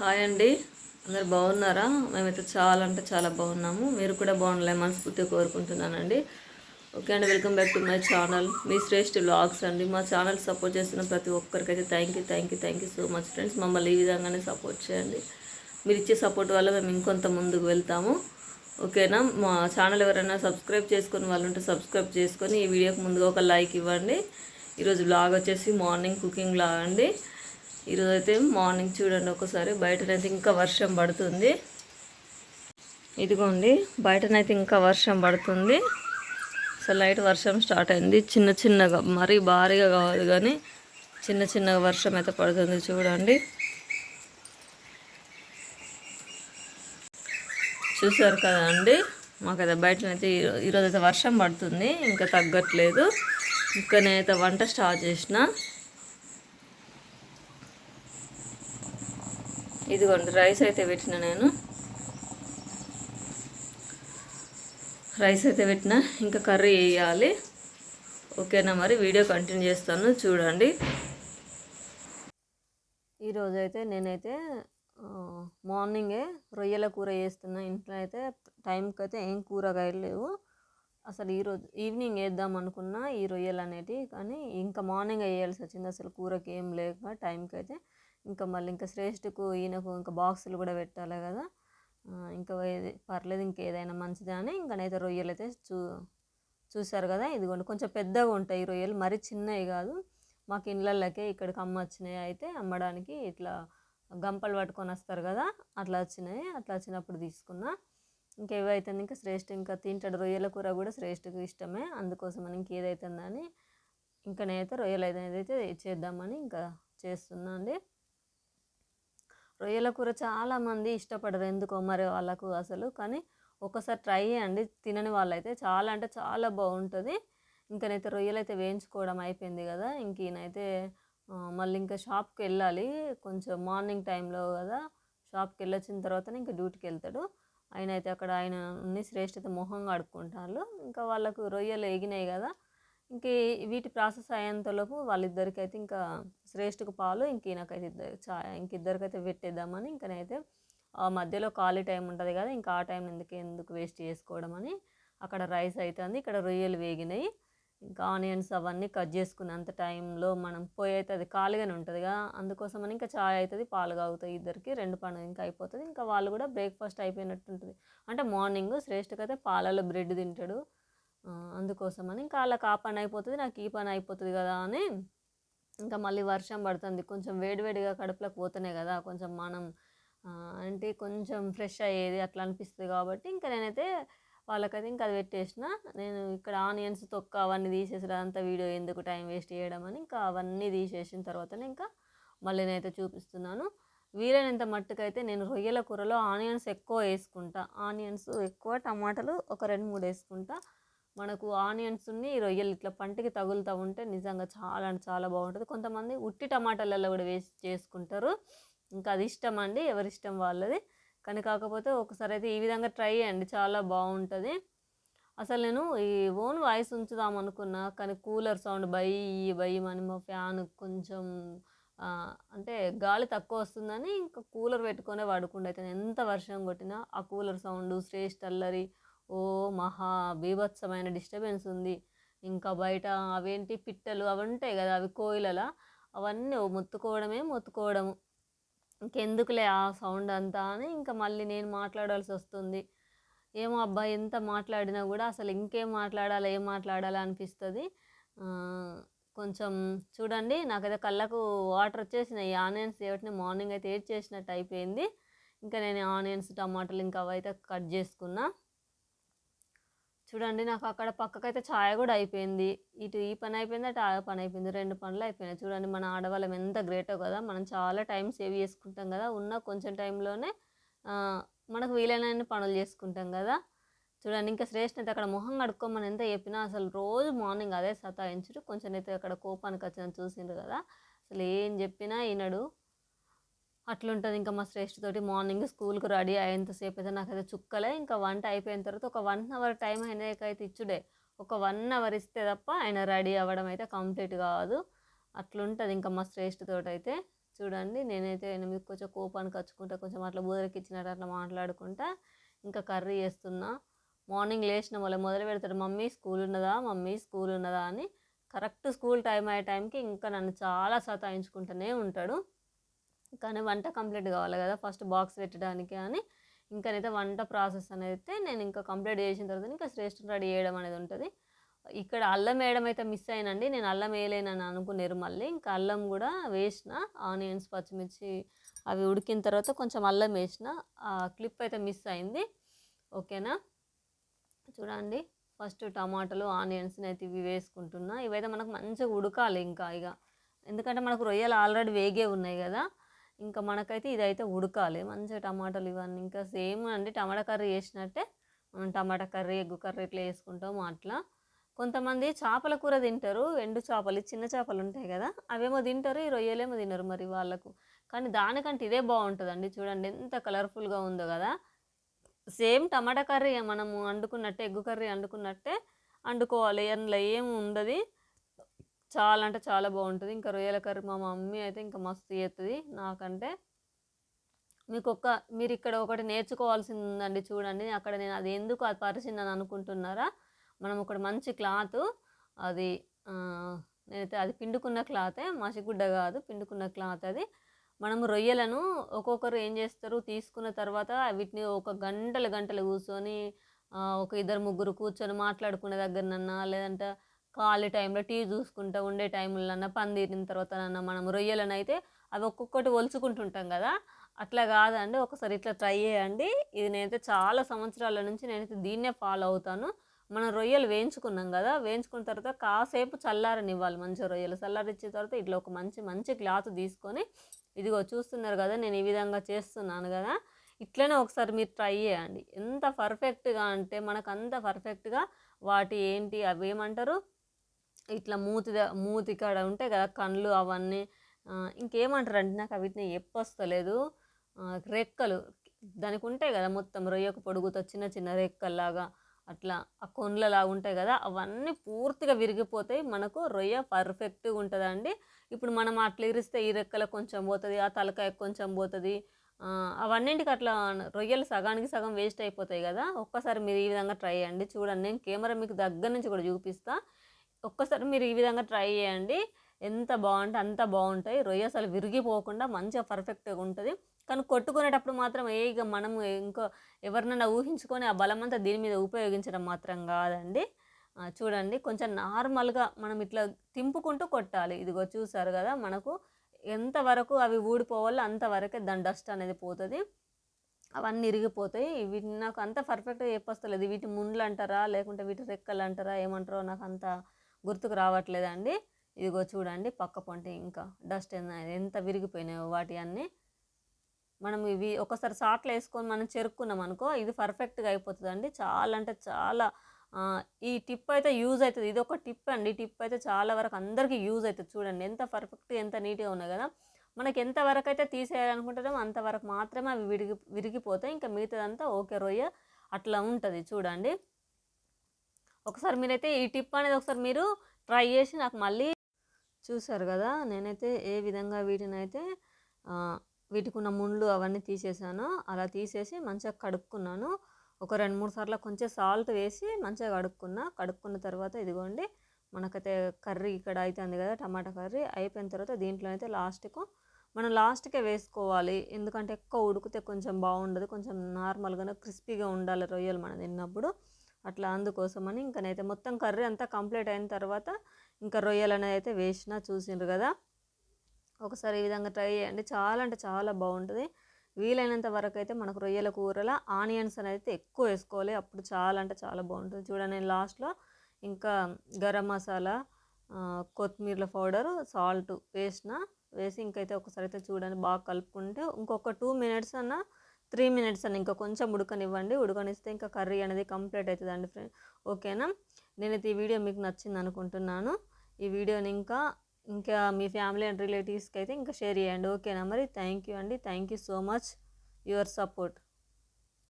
Hi అండి. అందరు బాగున్నారా? మేమైతే చాలా అంటే చాలా బాగున్నాము. మీరు కూడా బాగుండలే మనస్ఫూర్తిగా కోరుకుంటున్నానండి. ఓకే అండి welcome back to my channel. Me Shreshta vlogs అండి. మా ఛానల్ సపోర్ట్ చేస్తున్న ప్రతి ఒక్కరికైతే thank you thank you thank you so much friends మమ్మల్ని ఈ విధంగానే సపోర్ట్ చేయండి. మీరు ఇచ్చే సపోర్ట్ వల్ల మేము ఇంకొంత ముందుకు వెళ్తాము. ఓకేనా? మా ఛానల్ ఎవరైనా సబ్స్క్రైబ్ చేసుకొని వాళ్ళు ఉంటే సబ్స్క్రైబ్ చేసుకొని ఈ వీడియోకి ముందుగా ఒక లైక్ ఇవ్వండి. ఈరోజు బ్లాగ్ వచ్చేసి మార్నింగ్ కుకింగ్ బ్లాగ్ అండి. ఈరోజు అయితే మార్నింగ్ చూడండి ఒకసారి. బయటనైతే ఇంకా వర్షం పడుతుంది. ఇదిగోండి బయటనైతే ఇంకా వర్షం పడుతుంది. అసలు లైట్ వర్షం స్టార్ట్ అయింది. చిన్న చిన్నగా మరీ భారీగా కావాలి కానీ చిన్న చిన్నగా వర్షం అయితే పడుతుంది చూడండి. చూసారు కదా అండి? మాకైతే బయటనైతే ఈరోజు అయితే వర్షం పడుతుంది. ఇంకా తగ్గట్లేదు. ఇంకా నేనైతే వంట స్టార్ట్ చేసిన. ఇదిగోండి రైస్ అయితే పెట్టిన నేను. రైస్ అయితే పెట్టిన. ఇంకా కర్రీ వేయాలి. ఓకేనా మరి? వీడియో కంటిన్యూ చేస్తాను. చూడండి. ఈరోజు అయితే నేనైతే మార్నింగే రొయ్యల కూర చేస్తున్నా. ఇంట్లో అయితే టైంకి అయితే ఏం కూరగాయలు లేవు. అసలు ఈరోజు ఈవినింగ్ వేద్దాం అనుకున్నా ఈ రొయ్యలు అనేటివి కానీ ఇంకా మార్నింగ్ వేయాల్సి వచ్చింది. అసలు కూరకి ఏం లేక టైంకి అయితే ఇంకా మళ్ళీ ఇంకా శ్రేష్ఠకు ఈయనకు ఇంకా బాక్సులు కూడా పెట్టాలి కదా. ఇంకా ఏది పర్లేదు ఇంకా ఏదైనా మంచిదే అని ఇంకా నైతే రొయ్యలు అయితే చూ చూసారు కదా. ఇదిగోండి కొంచెం పెద్దగా ఉంటాయి ఈ రొయ్యలు మరీ చిన్నవి కాదు. మాకు ఇళ్ళకే ఇక్కడికి అమ్మ వచ్చినాయి అయితే అమ్మడానికి ఇట్లా గంపలు పట్టుకొని వస్తారు కదా. అట్లా వచ్చినాయి అట్లా వచ్చినప్పుడు తీసుకున్నా. ఇంకా ఏవైతే ఇంకా శ్రేష్ఠ ఇంకా తింటాడు. రొయ్యల కూర కూడా శ్రేష్ఠకు ఇష్టమే. అందుకోసం అని ఇంకేదైతుందని ఇంకా నేనైతే రొయ్యలు అయితే చేద్దామని ఇంకా చేస్తున్నా అండి. రొయ్యల కూర చాలామంది ఇష్టపడరు. ఎందుకో మరి వాళ్ళకు అసలు. కానీ ఒకసారి ట్రై చేయండి. తినని వాళ్ళైతే చాలా అంటే చాలా బాగుంటుంది. ఇంకనైతే రొయ్యలు అయితే వేయించుకోవడం అయిపోయింది కదా. ఇంక ఈయనైతే మళ్ళీ ఇంకా షాప్కి వెళ్ళాలి. కొంచెం మార్నింగ్ టైంలో కదా. షాప్కి వెళ్ళొచ్చిన తర్వాత ఇంకా డ్యూటీకి వెళ్తాడు. ఆయన అయితే అక్కడ ఆయన ఉన్ని శ్రేష్ఠత మొహం కడుక్కుంటారు. ఇంకా వాళ్ళకు రొయ్యలు ఎగినాయి కదా. ఇంక వీటి ప్రాసెస్ అయ్యేంతలోపు వాళ్ళిద్దరికి అయితే ఇంకా శ్రేష్ఠకు పాలు ఇంక నాకైతే ఇద్దరు చా ఇంక ఇద్దరికైతే పెట్టేద్దామని ఇంకనైతే ఆ మధ్యలో ఖాళీ టైం ఉంటుంది కదా ఇంకా ఆ టైం ఎందుకు ఎందుకు వేస్ట్ చేసుకోవడం అని అక్కడ రైస్ అవుతుంది ఇక్కడ రొయ్యలు వేగినాయి. ఇంకా ఆనియన్స్ అవన్నీ కట్ చేసుకున్నంత టైంలో మనం పొయ్యి అయితే అది ఖాళీగానే ఉంటుంది కదా. అందుకోసమని ఇంకా చాయ్ అవుతుంది పాలు కాగుతాయి ఇద్దరికి రెండు పనులు ఇంకా అయిపోతుంది. ఇంకా వాళ్ళు కూడా బ్రేక్ఫాస్ట్ అయిపోయినట్టు ఉంటుంది అంటే మార్నింగ్ శ్రేష్ఠకైతే పాలలో బ్రెడ్ తింటాడు. అందుకోసమని ఇంకా వాళ్ళకి ఆ పని అయిపోతుంది నాకు ఈ పని అయిపోతుంది కదా అని ఇంకా మళ్ళీ వర్షం పడుతుంది. కొంచెం వేడివేడిగా కడుపులోకి పోతేనే కదా కొంచెం మనం అంటే కొంచెం ఫ్రెష్ అయ్యేది అట్లా అనిపిస్తుంది కాబట్టి ఇంకా నేనైతే వాళ్ళకైతే ఇంకా అది పెట్టేసిన. నేను ఇక్కడ ఆనియన్స్ తొక్క అవన్నీ తీసేసి అంతా వీడియో ఎందుకు టైం వేస్ట్ చేయడం అని ఇంకా అవన్నీ తీసేసిన తర్వాతనే ఇంకా మళ్ళీ నేనైతే చూపిస్తున్నాను. వీలైనంత మట్టుకైతే నేను రొయ్యల కూరలో ఆనియన్స్ ఎక్కువ వేసుకుంటా. ఆనియన్స్ ఎక్కువ టమాటాలు ఒక రెండు మూడు వేసుకుంటా. మనకు ఆనియన్స్ ఉన్ని రొయ్యలు ఇట్లా పంటికి తగులుతూ ఉంటే నిజంగా చాలా అంటే చాలా బాగుంటుంది. కొంతమంది ఉట్టి టమాటాలలో కూడా వేసి చేసుకుంటారు. ఇంకా అది ఇష్టం అండి ఎవరి ఇష్టం వాళ్ళది. కానీ కాకపోతే ఒకసారి అయితే ఈ విధంగా ట్రై చేయండి చాలా బాగుంటుంది. అసలు నేను ఈ ఓన్ వాయిస్ ఉంచుదాం అనుకున్నా కానీ కూలర్ సౌండ్ బై బై అని మా ఫ్యాన్ కొంచెం అంటే గాలి తక్కువ వస్తుందని ఇంకా కూలర్ పెట్టుకునే వాడుకుండా అయితే ఎంత వర్షం కొట్టినా ఆ కూలర్ సౌండ్ శ్రేష్ఠ అల్లరి ఓ మహా బీభత్సమైన డిస్టర్బెన్స్ ఉంది. ఇంకా బయట అవేంటి పిట్టలు అవి ఉంటాయి కదా అవి కోయిలలా అవన్నీ మొత్తుకోవడమే మొత్తుకోవడము. ఇంకెందుకులే ఆ సౌండ్ అంతా అని ఇంకా మళ్ళీ నేను మాట్లాడాల్సి వస్తుంది. ఏమో అబ్బా ఎంత మాట్లాడినా కూడా అసలు ఇంకేం మాట్లాడాలి ఏం మాట్లాడాలి అనిపిస్తుంది. కొంచెం చూడండి నాకైతే కళ్ళకు వాటర్ వచ్చేసినాయి. ఆనియన్స్ ఏవటిని మార్నింగ్ అయితే ఏడ్ చేసినట్టు అయిపోయింది. ఇంకా నేను ఆనియన్స్ టమాటాలు ఇంకా అవైతే కట్ చేసుకున్నా. చూడండి నాకు అక్కడ పక్కకైతే ఛాయ కూడా అయిపోయింది. ఇటు ఈ పని అయిపోయింది అటు ఆ పని అయిపోయింది. రెండు పనులు అయిపోయినాయి. చూడండి మన ఆడవాళ్ళం ఎంత గ్రేటో కదా. మనం చాలా టైం సేవ్ చేసుకుంటాం కదా. ఉన్న కొంచెం టైంలోనే మనకు వీలైన పనులు చేసుకుంటాం కదా. చూడండి ఇంకా శ్రేష్ఠ అయితే అక్కడ మొహం కడుక్కోమని ఎంత చెప్పినా అసలు రోజు మార్నింగ్ అదే సతాయించుడు. కొంచెం అయితే అక్కడ కోపానికి వచ్చిన చూసిండ్రు కదా. అసలు ఏం చెప్పినా ఈనడు అట్లుంటుంది. ఇంకా మా శ్రేష్ఠ తోటి మార్నింగ్ స్కూల్కి రెడీ అయ్యేంతసేపు అయితే నాకైతే చుక్కలే. ఇంకా వంట అయిపోయిన తర్వాత ఒక వన్ అవర్ టైం అయినాకైతే ఇచ్చుడే. ఒక వన్ అవర్ ఇస్తే తప్ప ఆయన రెడీ అవ్వడం అయితే కంప్లీట్ కాదు. అట్లుంటుంది ఇంకా మా శ్రేష్ఠ తోటి అయితే చూడండి నేనైతే ఆయన మీకు కొంచెం కోపానికి వచ్చుకుంటా కొంచెం అట్లా బూదరకిచ్చినట్టు అట్లా మాట్లాడుకుంటా. ఇంకా కర్రీ చేస్తున్నా. మార్నింగ్ లేచిన వాళ్ళు మొదలు పెడతాడు మమ్మీ స్కూల్ ఉన్నదా? మమ్మీ స్కూల్ ఉన్నదా? అని. కరెక్ట్ స్కూల్ టైం అయ్యే టైంకి ఇంకా నన్ను చాలా సతాయించుకుంటూనే ఉంటాడు. కానీ వంట కంప్లీట్ కావాలి కదా ఫస్ట్ బాక్స్ పెట్టడానికి అని. ఇంకనైతే వంట ప్రాసెస్ అనేది నేను ఇంకా కంప్లీట్ చేసిన తర్వాత ఇంకా శ్రేష్ఠ రెడీ చేయడం అనేది ఉంటుంది. ఇక్కడ అల్లం వేయడం అయితే మిస్ అయినండి. నేను అల్లం వేయలేనని అనుకున్నారు మళ్ళీ. ఇంకా అల్లం కూడా వేసిన ఆనియన్స్ పచ్చిమిర్చి అవి ఉడికిన తర్వాత కొంచెం అల్లం వేసిన. ఆ క్లిప్ అయితే మిస్ అయింది. ఓకేనా? చూడండి. ఫస్ట్ టమాటాలు ఆనియన్స్ని అయితే ఇవి వేసుకుంటున్నా. ఇవైతే మనకు మంచిగా ఉడకాలి ఇంకా ఇక. ఎందుకంటే మనకు రొయ్యలు ఆల్రెడీ వేగే ఉన్నాయి కదా. ఇంకా మనకైతే ఇదైతే ఉడకాలి. మంచిగా టమాటాలు ఇవన్నీ ఇంకా సేమ్ అండి. టమాటా కర్రీ చేసినట్టే మనం టమాటా కర్రీ ఎగ్గు కర్రీ ఇట్లా వేసుకుంటాము అట్లా. కొంతమంది చేపల కూర తింటారు. ఎండు చేపలు చిన్న చేపలు ఉంటాయి కదా అవేమో తింటారు ఈ రొయ్యలేమో తినరు మరి వాళ్ళకు. కానీ దానికంటే ఇదే బాగుంటుందండి. చూడండి ఎంత కలర్ఫుల్గా ఉందో కదా. సేమ్ టమాటా కర్రీ మనము వండుకున్నట్టే ఎగ్గు కర్రీ వండుకున్నట్టే వండుకోవాలి అందులో ఏం ఉండదు. చాలా అంటే చాలా బాగుంటుంది. ఇంకా రొయ్యల కర్రీ మా మమ్మీ అయితే ఇంకా మస్తు చేస్తుంది నాకంటే మీకు ఒక్క మీరు ఇక్కడ ఒకటి నేర్చుకోవాల్సింది ఉందండి చూడండి. అక్కడ నేను అది ఎందుకు అది పరిచిందని అనుకుంటున్నారా? మనం ఒకటి మంచి క్లాత్ అది నేనైతే అది పిండుకున్న క్లాతే మసిగుడ్డ కాదు పిండుకున్న క్లాత్ అది. మనము రొయ్యలను ఒక్కొక్కరు ఏం చేస్తారు? తీసుకున్న తర్వాత వీటిని ఒక గంటలు గంటలు కూర్చొని ఒక ఇద్దరు ముగ్గురు కూర్చొని మాట్లాడుకునే దగ్గరనన్నా లేదంటే ఖాళీ టైంలో టీ చూసుకుంటూ ఉండే టైంలోనన్నా పందిరిన తర్వాతనన్నా మనం రొయ్యలను అయితే అవి ఒక్కొక్కటి ఒలుచుకుంటుంటాం కదా. అట్లా కాదండి. ఒకసారి ఇట్లా ట్రై చేయండి. ఇది నేనైతే చాలా సంవత్సరాల నుంచి నేనైతే దీన్నే ఫాలో అవుతాను. మనం రొయ్యలు వేయించుకున్నాం కదా. వేయించుకున్న తర్వాత కాసేపు చల్లారనివ్వాలి. మంచి రొయ్యలు చల్లారిచ్చిన తర్వాత ఇట్లా ఒక మంచి మంచి క్లాత్ తీసుకొని ఇదిగో చూస్తున్నారు కదా నేను ఈ విధంగా చేస్తున్నాను కదా. ఇట్లనే ఒకసారి మీరు ట్రై చేయండి. ఎంత పర్ఫెక్ట్గా అంటే మనకు అంత పర్ఫెక్ట్గా వాటి ఏంటి అవి ఏమంటారు? ఇట్లా మూతి మూతి కాడ ఉంటాయి కదా కళ్ళు అవన్నీ ఇంకేమంటారంటే నాకు అవిటిని ఎప్పొస్తలేదు. రెక్కలు దానికి ఉంటాయి కదా మొత్తం రొయ్యకు పొడుగుతో చిన్న చిన్న రెక్కల్లాగా అట్లా ఆ కొండ్లలాగా ఉంటాయి కదా అవన్నీ పూర్తిగా విరిగిపోతాయి. మనకు రొయ్య పర్ఫెక్ట్గా ఉంటుందండి. ఇప్పుడు మనం అట్లా ఇరిస్తే ఈ రెక్కల కొంచెం పోతుంది ఆ తలకాయ కొంచెం పోతుంది అవన్నింటికి అట్లా రొయ్యలు సగానికి సగం వేస్ట్ అయిపోతాయి కదా. ఒక్కసారి మీరు ఈ విధంగా ట్రై చేయండి. చూడండి నేను కెమెరా మీకు దగ్గర నుంచి కూడా చూపిస్తాను ఒక్కసారి మీరు ఈ విధంగా ట్రై చేయండి. ఎంత బాగుంటే అంత బాగుంటాయి. రొయ్య అసలు విరిగిపోకుండా మంచిగా పర్ఫెక్ట్గా ఉంటుంది. కానీ కొట్టుకునేటప్పుడు మాత్రం ఏ ఇక మనం ఇంకో ఎవరినైనా ఊహించుకొని ఆ బలం అంతా దీని మీద ఉపయోగించడం మాత్రం కాదండి. చూడండి కొంచెం నార్మల్గా మనం ఇట్లా తింపుకుంటూ కొట్టాలి. ఇదిగో చూసారు కదా మనకు ఎంతవరకు అవి ఊడిపోవాలో అంతవరకే దాని డస్ట్ అనేది పోతుంది. అవన్నీ ఇరిగిపోతాయి. వీటిని నాకు అంత పర్ఫెక్ట్గా చెప్పొస్తలేదు. వీటి ముండ్లు అంటారా లేకుంటే వీటి రెక్కలు అంటారా ఏమంటారో నాకు అంత గుర్తుకు రావట్లేదండి. ఇదిగో చూడండి పక్క పొంటి ఇంకా డస్ట్ ఎంత విరిగిపోయినాయో వాటి అన్నీ. మనం ఇవి ఒకసారి సాట్లు వేసుకొని మనం చెరుక్కున్నాం అనుకో ఇది పర్ఫెక్ట్గా అయిపోతుందండి. చాలా అంటే చాలా ఈ టిప్ అయితే యూజ్ అవుతుంది. ఇది ఒక టిప్ అండి. టిప్ అయితే చాలా వరకు అందరికీ యూజ్ అవుతుంది. చూడండి ఎంత పర్ఫెక్ట్ ఎంత నీట్గా ఉన్నాయి కదా. మనకి ఎంత వరకు అయితే తీసేయాలనుకుంటున్నామో అంతవరకు మాత్రమే అవి విరిగి విరిగిపోతాయి. ఇంకా మిగతాదంతా ఓకే రొయ్య అట్లా ఉంటుంది. చూడండి. ఒకసారి మీరైతే ఈ టిప్ అనేది ఒకసారి మీరు ట్రై చేసి నాకు మళ్ళీ చూసారు కదా నేనైతే ఏ విధంగా వీటిని అయితే వీటికి ఉన్న ముండ్లు అవన్నీ తీసేసాను అలా తీసేసి మంచిగా కడుక్కున్నాను. ఒక రెండు మూడు సార్లు కొంచెం సాల్ట్ వేసి మంచిగా కడుక్కున్నా. కడుక్కున్న తర్వాత ఇదిగోండి మనకైతే కర్రీ ఇక్కడ అవుతుంది కదా టమాటా కర్రీ అయిపోయిన తర్వాత దీంట్లో అయితే లాస్ట్కు మనం లాస్ట్కే వేసుకోవాలి. ఎందుకంటే ఎక్కువ ఉడికితే కొంచెం బాగుండదు కొంచెం నార్మల్గానే క్రిస్పీగా ఉండాలి రొయ్యలు మనం తిన్నప్పుడు. అట్లా అందుకోసమని ఇంకా మొత్తం కర్రీ అంతా కంప్లీట్ అయిన తర్వాత ఇంకా రొయ్యలు అనేది అయితే వేసిన చూసిండ్రు కదా. ఒకసారి ఈ విధంగా ట్రై చేయండి. చాలా అంటే చాలా బాగుంటుంది. వీలైనంత వరకు అయితే మనకు రొయ్యల కూరలో ఆనియన్స్ అనేది ఎక్కువ వేసుకోవాలి. అప్పుడు చాలా అంటే చాలా బాగుంటుంది. చూడండి నేను లాస్ట్లో ఇంకా గరం మసాలా కొత్తిమీర పౌడర్ సాల్ట్ వేసిన వేసి ఇంకైతే ఒకసారి అయితే చూడండి. బాగా కలుపుకుంటే ఇంకొక టూ మినిట్స్ అన్న త్రీ మినిట్స్ అని ఇంకా కొంచెం ఉడకనివ్వండి. ఉడకనిస్తే ఇంకా కర్రీ అనేది కంప్లీట్ అవుతుందండి ఫ్రెండ్ ఓకేనా? నేనైతే ఈ వీడియో మీకు నచ్చింది అనుకుంటున్నాను. ఈ వీడియోని ఇంకా ఇంకా మీ ఫ్యామిలీ అండ్ రిలేటివ్స్కి అయితే ఇంకా షేర్ చేయండి. ఓకేనా మరి? థ్యాంక్ యూ అండి. Thank you so much. Your support.